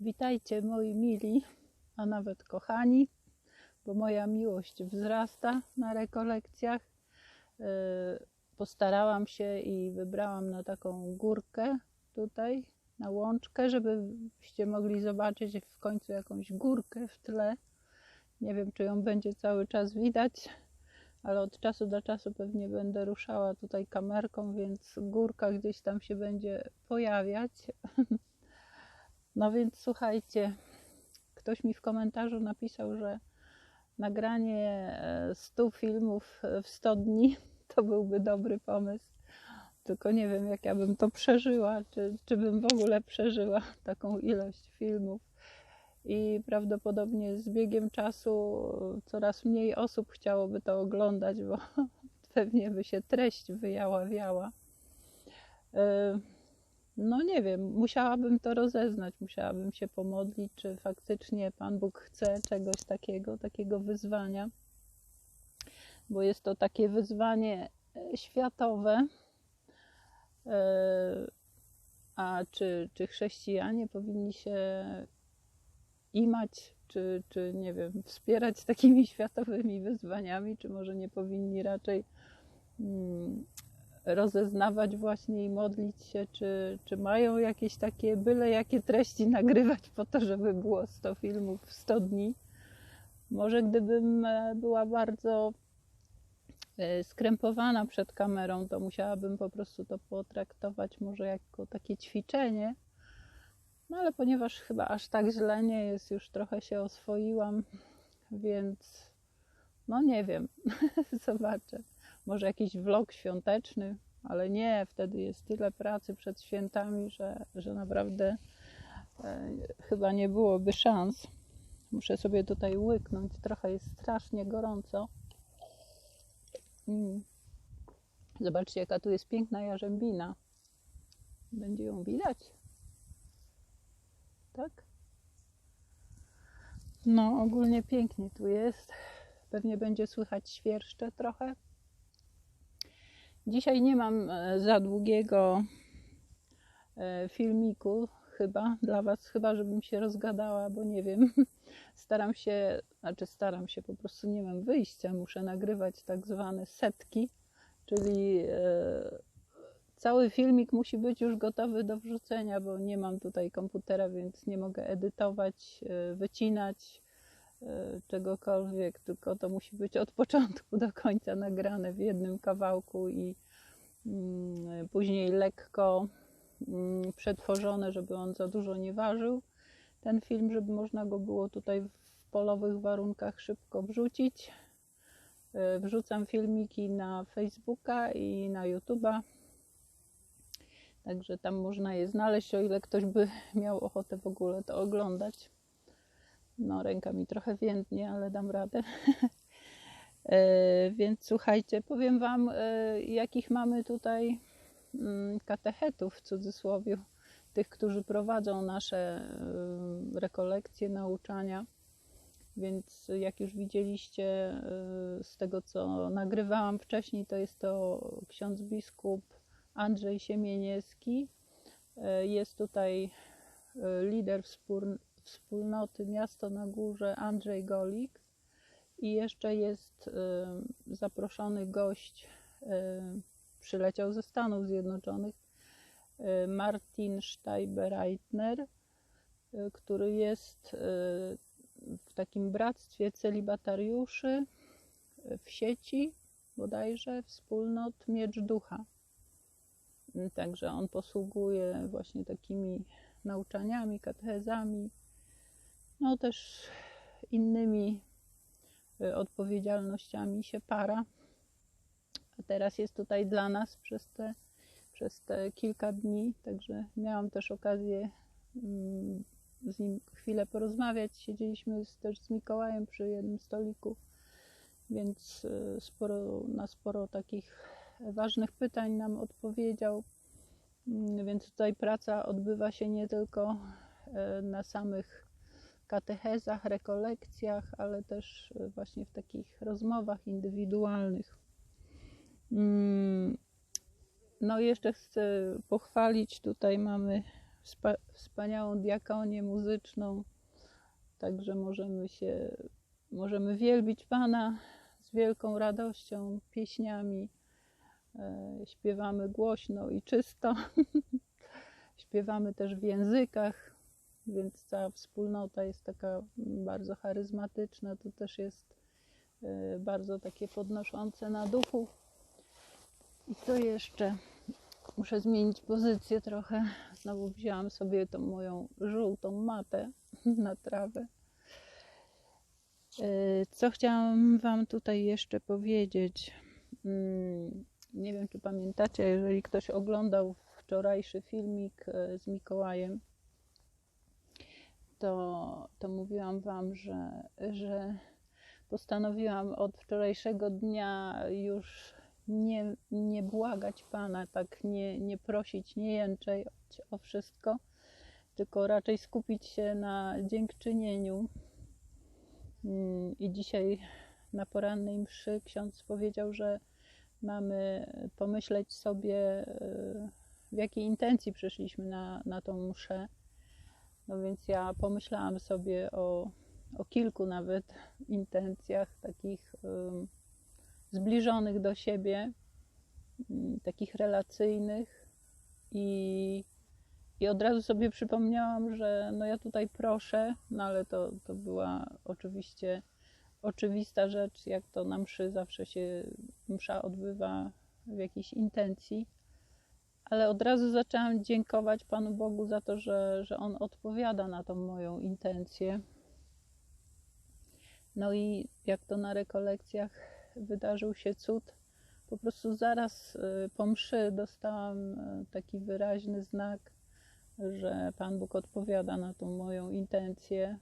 Witajcie moi mili, a nawet kochani, bo moja miłość wzrasta na rekolekcjach. Yy, Postarałam się i wybrałam na taką górkę tutaj, na łączkę, żebyście mogli zobaczyć w końcu jakąś górkę w tle. Nie wiem, czy ją będzie cały czas widać, ale od czasu do czasu pewnie będę ruszała tutaj kamerką, więc górka gdzieś tam się będzie pojawiać. No więc słuchajcie, ktoś mi w komentarzu napisał, że nagranie 100 filmów w 100 dni to byłby dobry pomysł. Tylko nie wiem, jak ja bym to przeżyła, czy, czy bym w ogóle przeżyła taką ilość filmów. I prawdopodobnie z biegiem czasu coraz mniej osób chciałoby to oglądać, bo pewnie by się treść wyjaławiała. No nie wiem, musiałabym to rozeznać, musiałabym się pomodlić, czy faktycznie Pan Bóg chce czegoś takiego, takiego wyzwania, bo jest to takie wyzwanie e, światowe. E, a czy, czy chrześcijanie powinni się imać, czy, czy nie wiem, wspierać takimi światowymi wyzwaniami, czy może nie powinni raczej mm, rozeznawać właśnie i modlić się, czy, czy mają jakieś takie byle jakie treści nagrywać po to, żeby było 100 filmów w 100 dni. Może gdybym e, była bardzo e, skrępowana przed kamerą, to musiałabym po prostu to potraktować może jako takie ćwiczenie. No ale ponieważ chyba aż tak źle nie jest, już trochę się oswoiłam, więc no nie wiem, zobaczę może jakiś vlog świąteczny, ale nie, wtedy jest tyle pracy przed świętami, że, że naprawdę e, chyba nie byłoby szans. Muszę sobie tutaj łyknąć, trochę jest strasznie gorąco. Mm. Zobaczcie, jaka tu jest piękna jarzębina. Będzie ją widać? Tak? No, ogólnie pięknie tu jest. Pewnie będzie słychać świerszcze trochę. Dzisiaj nie mam e, za długiego e, filmiku, chyba dla Was, chyba żebym się rozgadała, bo nie wiem. Staram się, znaczy staram się, po prostu nie mam wyjścia, muszę nagrywać tak zwane setki, czyli e, cały filmik musi być już gotowy do wrzucenia, bo nie mam tutaj komputera, więc nie mogę edytować, wycinać czegokolwiek, tylko to musi być od początku do końca nagrane w jednym kawałku i mm, później lekko mm, przetworzone, żeby on za dużo nie ważył. Ten film, żeby można go było tutaj w polowych warunkach szybko wrzucić. E, wrzucam filmiki na Facebooka i na YouTube'a. Także tam można je znaleźć, o ile ktoś by miał ochotę w ogóle to oglądać. No, ręka mi trochę więdnie, ale dam radę. e, więc słuchajcie, powiem Wam, e, jakich mamy tutaj mm, katechetów w cudzysłowie, tych, którzy prowadzą nasze e, rekolekcje, nauczania. Więc jak już widzieliście z tego, co nagrywałam wcześniej, to jest to ksiądz biskup Andrzej Siemieniewski. E, jest tutaj lider wspólny wspólnoty Miasto na Górze Andrzej Golik i jeszcze jest y, zaproszony gość, y, przyleciał ze Stanów Zjednoczonych, y, Martin Steibereitner, który jest w takim bractwie celibatariuszy w sieci bodajże wspólnot Miecz Ducha. Także on posługuje właśnie takimi nauczaniami, katechezami, no też innymi y, odpowiedzialnościami się para. A teraz jest tutaj dla nas przez te, przez te kilka dni, także miałam też okazję mm, z nim chwilę porozmawiać. Siedzieliśmy z, też z Mikołajem przy jednym stoliku, więc y, sporo, na sporo takich ważnych pytań nam odpowiedział. Mm, więc tutaj praca odbywa się nie tylko y, na samych katechezach, rekolekcjach, ale też e, właśnie w takich rozmowach indywidualnych. Mm, no i jeszcze chcę pochwalić, tutaj mamy wspa- wspaniałą diakonię muzyczną, także możemy się, możemy wielbić Pana z wielką radością, pieśniami. E, Śpiewamy głośno i czysto. Śpiewamy też w językach, więc cała wspólnota jest taka bardzo charyzmatyczna. To też jest e, bardzo takie podnoszące na duchu. I co jeszcze? Muszę zmienić pozycję trochę. Znowu wzięłam sobie tą moją żółtą matę na trawę. E, Co chciałam Wam tutaj jeszcze powiedzieć? Mm, Nie wiem, czy pamiętacie, jeżeli ktoś oglądał wczorajszy filmik e, z Mikołajem, to, to mówiłam Wam, że, że postanowiłam od wczorajszego dnia już nie, nie błagać Pana, tak nie, nie prosić, nie jęczeć o wszystko, tylko raczej skupić się na dziękczynieniu. Mm, I dzisiaj na porannej mszy ksiądz powiedział, że mamy pomyśleć sobie, y, w jakiej intencji przyszliśmy na, na tą mszę. No więc ja pomyślałam sobie o, o kilku nawet intencjach takich ym, zbliżonych do siebie, ym, takich relacyjnych i, i od razu sobie przypomniałam, że no ja tutaj proszę, no ale to, to była oczywiście oczywista rzecz, jak to na mszy zawsze się msza odbywa w jakiejś intencji. Ale od razu zaczęłam dziękować Panu Bogu za to, że, że On odpowiada na tą moją intencję. No i jak to na rekolekcjach wydarzył się cud, po prostu zaraz y, po mszy dostałam y, taki wyraźny znak, że Pan Bóg odpowiada na tą moją intencję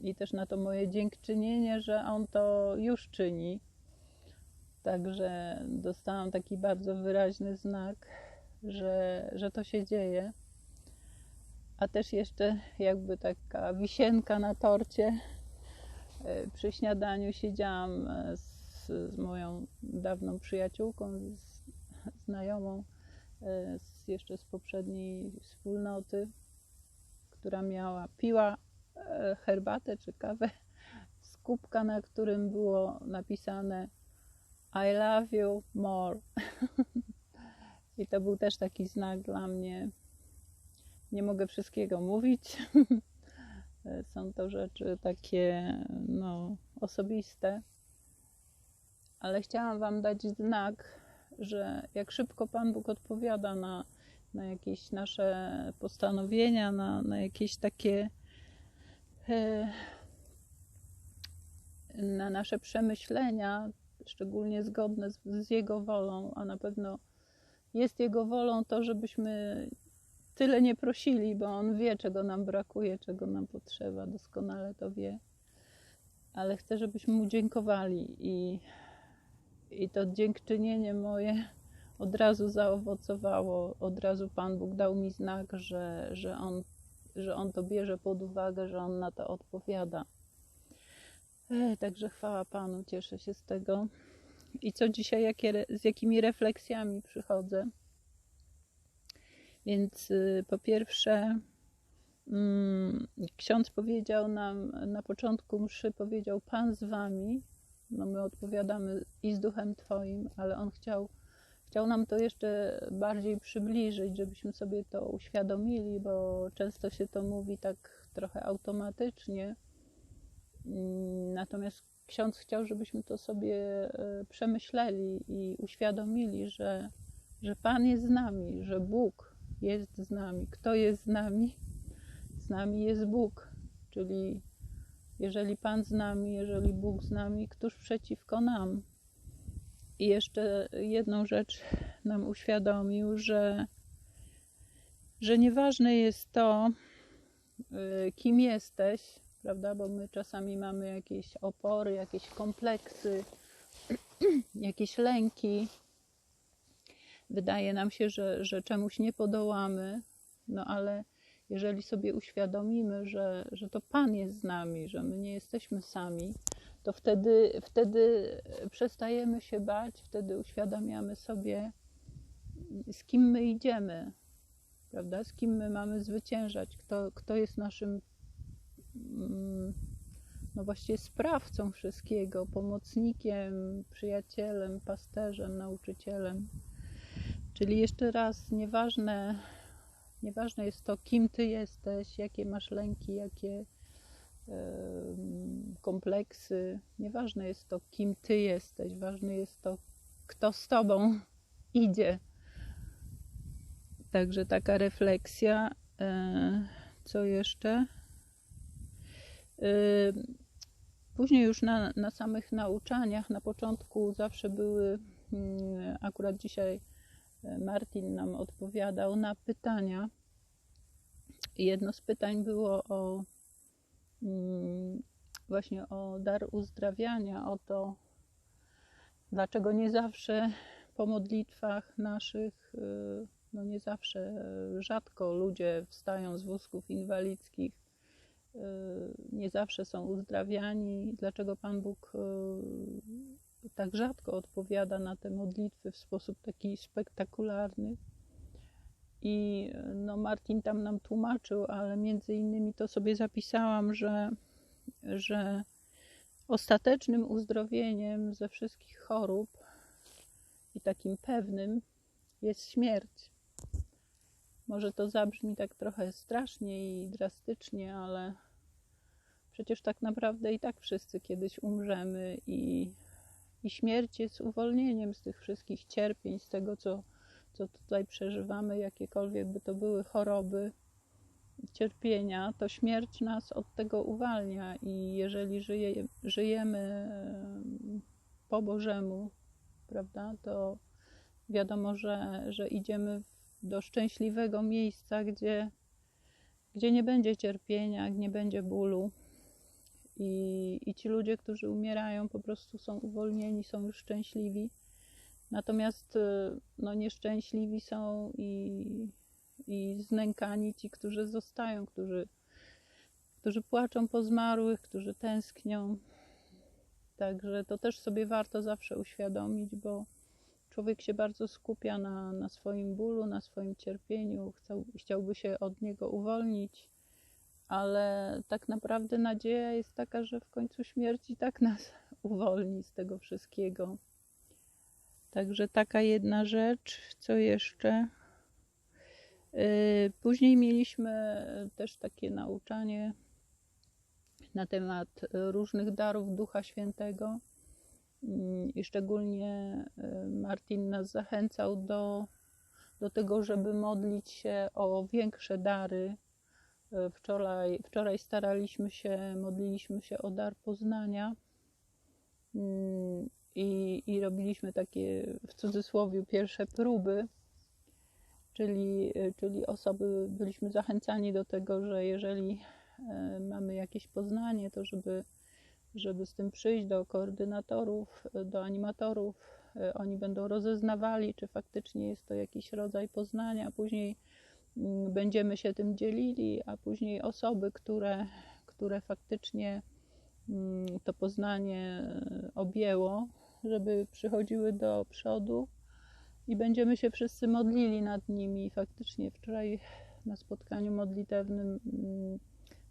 i też na to moje dziękczynienie, że On to już czyni. Także dostałam taki bardzo wyraźny znak, że, że to się dzieje. A też jeszcze jakby taka wisienka na torcie. E, Przy śniadaniu siedziałam e, z, z moją dawną przyjaciółką, z, znajomą e, z, jeszcze z poprzedniej wspólnoty, która miała, piła herbatę czy kawę z kubka, na którym było napisane I love you more. I to był też taki znak dla mnie. Nie mogę wszystkiego mówić. Są to rzeczy takie no, osobiste, ale chciałam Wam dać znak, że jak szybko Pan Bóg odpowiada na, na jakieś nasze postanowienia, na, na jakieś takie e, na nasze przemyślenia, szczególnie zgodne z, z Jego wolą, a na pewno jest Jego wolą to, żebyśmy tyle nie prosili, bo On wie, czego nam brakuje, czego nam potrzeba, doskonale to wie. Ale chcę, żebyśmy Mu dziękowali i, i to dziękczynienie moje od razu zaowocowało, od razu Pan Bóg dał mi znak, że, że, on, że On to bierze pod uwagę, że On na to odpowiada. Także chwała Panu, cieszę się z tego. I co dzisiaj, jakie, z jakimi refleksjami przychodzę? Więc y, po pierwsze, mm, ksiądz powiedział nam na początku mszy, powiedział Pan z wami. No my odpowiadamy i z duchem Twoim, ale on chciał, chciał nam to jeszcze bardziej przybliżyć, żebyśmy sobie to uświadomili, bo często się to mówi tak trochę automatycznie. Mm, Natomiast ksiądz chciał, żebyśmy to sobie e, przemyśleli i uświadomili, że, że Pan jest z nami, że Bóg jest z nami. Kto jest z nami? Z nami jest Bóg. Czyli jeżeli Pan z nami, jeżeli Bóg z nami, któż przeciwko nam? I jeszcze jedną rzecz nam uświadomił, że, że nieważne jest to, y, kim jesteś, prawda? Bo my czasami mamy jakieś opory, jakieś kompleksy, jakieś lęki. Wydaje nam się, że, że czemuś nie podołamy, no ale jeżeli sobie uświadomimy, że, że to Pan jest z nami, że my nie jesteśmy sami, to wtedy, wtedy przestajemy się bać, wtedy uświadamiamy sobie, z kim my idziemy, prawda? Z kim my mamy zwyciężać, kto, kto jest naszym, no właściwie sprawcą wszystkiego, pomocnikiem, przyjacielem, pasterzem, nauczycielem. Czyli jeszcze raz, nieważne, nieważne jest to, kim ty jesteś, jakie masz lęki, jakie kompleksy. Nieważne jest to, kim ty jesteś, ważne jest to, kto z tobą idzie. Także taka refleksja. E, co jeszcze? E, później już na, na samych nauczaniach, na początku zawsze były, mm, akurat dzisiaj e, Martin nam odpowiadał na pytania. Jedno z pytań było o mm, właśnie o dar uzdrawiania, o to, dlaczego nie zawsze po modlitwach naszych, y, no nie zawsze, rzadko ludzie wstają z wózków inwalidzkich, nie zawsze są uzdrawiani, dlaczego Pan Bóg y, tak rzadko odpowiada na te modlitwy w sposób taki spektakularny. I no Martin tam nam tłumaczył, ale między innymi to sobie zapisałam, że, że ostatecznym uzdrowieniem ze wszystkich chorób i takim pewnym jest śmierć. Może to zabrzmi tak trochę strasznie i drastycznie, ale przecież tak naprawdę i tak wszyscy kiedyś umrzemy i, i śmierć jest uwolnieniem z tych wszystkich cierpień, z tego, co, co tutaj przeżywamy, jakiekolwiek by to były choroby, cierpienia, to śmierć nas od tego uwalnia i jeżeli żyje, żyjemy po Bożemu, prawda, to wiadomo, że, że idziemy do szczęśliwego miejsca, gdzie, gdzie nie będzie cierpienia, nie będzie bólu. I, I ci ludzie, którzy umierają, po prostu są uwolnieni, są już szczęśliwi. Natomiast y, no, nieszczęśliwi są i, i znękani ci, którzy zostają, którzy, którzy płaczą po zmarłych, którzy tęsknią. Także to też sobie warto zawsze uświadomić, bo człowiek się bardzo skupia na, na swoim bólu, na swoim cierpieniu, chciałby się od niego uwolnić, ale tak naprawdę nadzieja jest taka, że w końcu śmierć i tak nas uwolni z tego wszystkiego. Także taka jedna rzecz, co jeszcze. Y, później mieliśmy też takie nauczanie na temat różnych darów Ducha Świętego. Mm, I szczególnie y, Martin nas zachęcał do, do tego, żeby modlić się o większe dary. Y, wczoraj, wczoraj staraliśmy się, modliliśmy się o dar poznania mm, i, i robiliśmy takie w cudzysłowie pierwsze próby czyli, czyli osoby byliśmy zachęcani do tego, że jeżeli mamy jakieś poznanie, to żeby, żeby z tym przyjść do koordynatorów, do animatorów. E, oni będą rozeznawali, czy faktycznie jest to jakiś rodzaj poznania. Później mm, będziemy się tym dzielili, a później osoby, które, które faktycznie mm, to poznanie e, objęło, żeby przychodziły do przodu i będziemy się wszyscy modlili nad nimi. Faktycznie wczoraj na spotkaniu modlitewnym mm,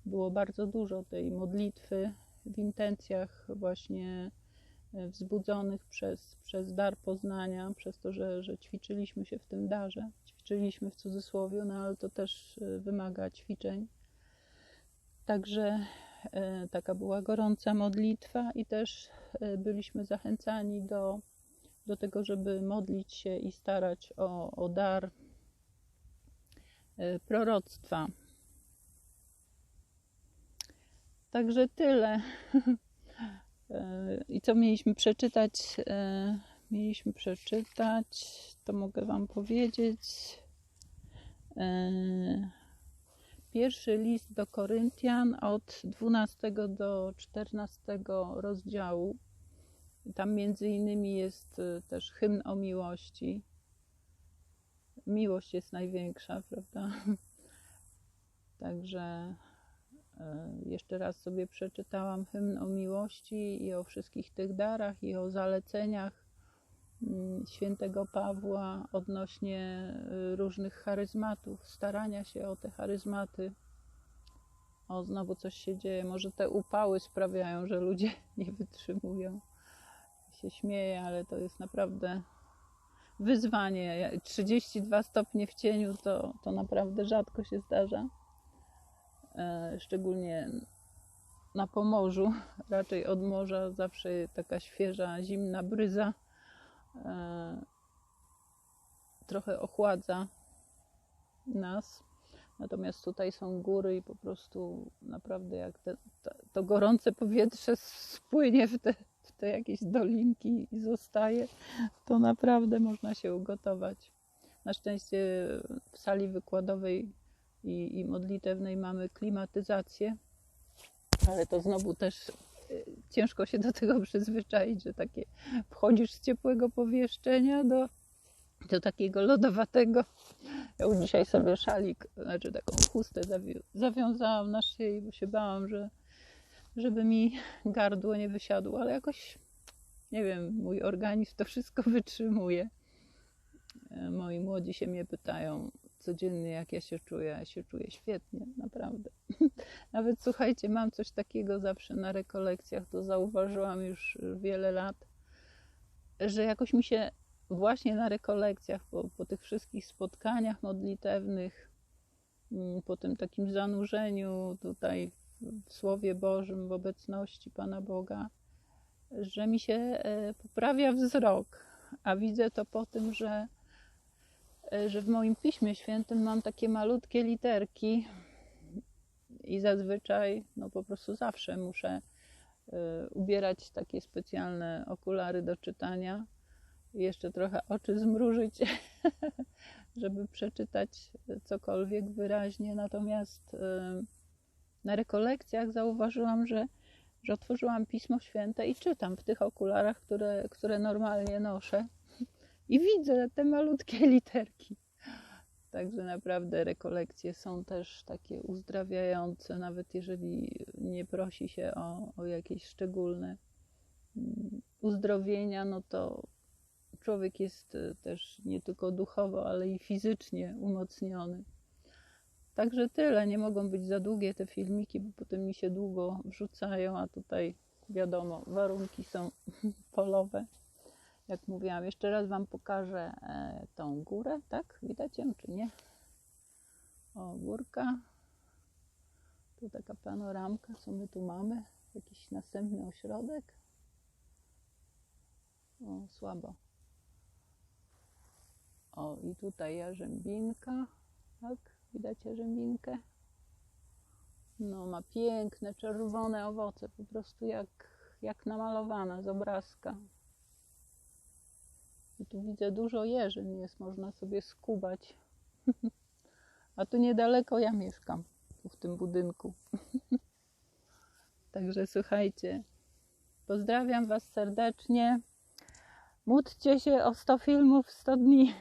było bardzo dużo tej modlitwy w intencjach właśnie e, wzbudzonych przez, przez dar poznania, przez to, że, że ćwiczyliśmy się w tym darze. Ćwiczyliśmy w cudzysłowie, no ale to też e, wymaga ćwiczeń. Także e, taka była gorąca modlitwa i też byliśmy zachęcani do do tego, żeby modlić się i starać o, o dar proroctwa. Także tyle. E, I co mieliśmy przeczytać? E, mieliśmy przeczytać, to mogę Wam powiedzieć. Pierwszy list do Koryntian od 12 do 14 rozdziału. Tam między innymi jest też hymn o miłości. Miłość jest największa, prawda? Także jeszcze raz sobie przeczytałam hymn o miłości i o wszystkich tych darach i o zaleceniach mm, świętego Pawła odnośnie y, różnych charyzmatów, starania się o te charyzmaty. O, znowu coś się dzieje. Może te upały sprawiają, że ludzie nie wytrzymują. Się śmieję, ale to jest naprawdę wyzwanie. 32 stopnie w cieniu to, to naprawdę rzadko się zdarza. E, szczególnie na Pomorzu, raczej od morza zawsze taka świeża, zimna bryza e, trochę ochładza nas. Natomiast tutaj są góry i po prostu naprawdę jak te, to, gorące powietrze spłynie w te, w te jakieś dolinki i zostaje, to naprawdę można się ugotować. Na szczęście w sali wykładowej i, i modlitewnej mamy klimatyzację, ale to znowu też y, ciężko się do tego przyzwyczaić, że takie wchodzisz z ciepłego pomieszczenia do, do takiego lodowatego. Ja dzisiaj sobie szalik, znaczy taką chustę zawi- zawiązałam na szyi, bo się bałam, że żeby mi gardło nie wysiadło, ale jakoś nie wiem, mój organizm to wszystko wytrzymuje. E, moi młodzi się mnie pytają codziennie, jak ja się czuję. Ja się czuję świetnie, naprawdę. Nawet słuchajcie, mam coś takiego zawsze na rekolekcjach, to zauważyłam już wiele lat, że jakoś mi się właśnie na rekolekcjach, po, po tych wszystkich spotkaniach modlitewnych, mm, po tym takim zanurzeniu tutaj w Słowie Bożym, w obecności Pana Boga, że mi się e, poprawia wzrok, a widzę to po tym, że, że w moim Piśmie Świętym mam takie malutkie literki i zazwyczaj, no po prostu zawsze muszę e, ubierać takie specjalne okulary do czytania i jeszcze trochę oczy zmrużyć, żeby przeczytać cokolwiek wyraźnie. Natomiast na rekolekcjach zauważyłam, że że otworzyłam Pismo Święte i czytam w tych okularach, które, które normalnie noszę i widzę te malutkie literki. Także naprawdę rekolekcje są też takie uzdrawiające, nawet jeżeli nie prosi się o, o jakieś szczególne mm, uzdrowienia, no to człowiek jest też nie tylko duchowo, ale i fizycznie umocniony. Także tyle. Nie mogą być za długie te filmiki, bo potem mi się długo wrzucają, a tutaj wiadomo, warunki są polowe. Jak mówiłam, jeszcze raz Wam pokażę e, tą górę, tak? Widać ją czy nie? O, górka. Tu taka panoramka, co my tu mamy? Jakiś następny ośrodek. O, słabo. O, i tutaj jarzębinka, tak? Widać jarzębinkę? No, ma piękne, czerwone owoce, po prostu jak, jak namalowane z obrazka. I tu widzę dużo jeżyn, jest można sobie skubać. A tu niedaleko ja mieszkam, tu w tym budynku. Także słuchajcie, pozdrawiam Was serdecznie. Módlcie się o 100 filmów w 100 dni,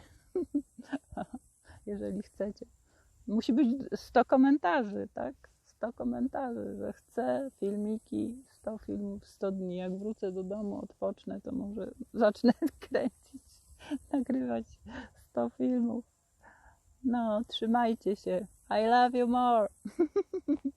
jeżeli chcecie musi być 100 komentarzy, tak? 100 komentarzy, że chcę filmiki, 100 filmów, 100 dni. Jak wrócę do domu, odpocznę, to może zacznę kręcić, nagrywać 100 filmów. No, trzymajcie się. I love you more.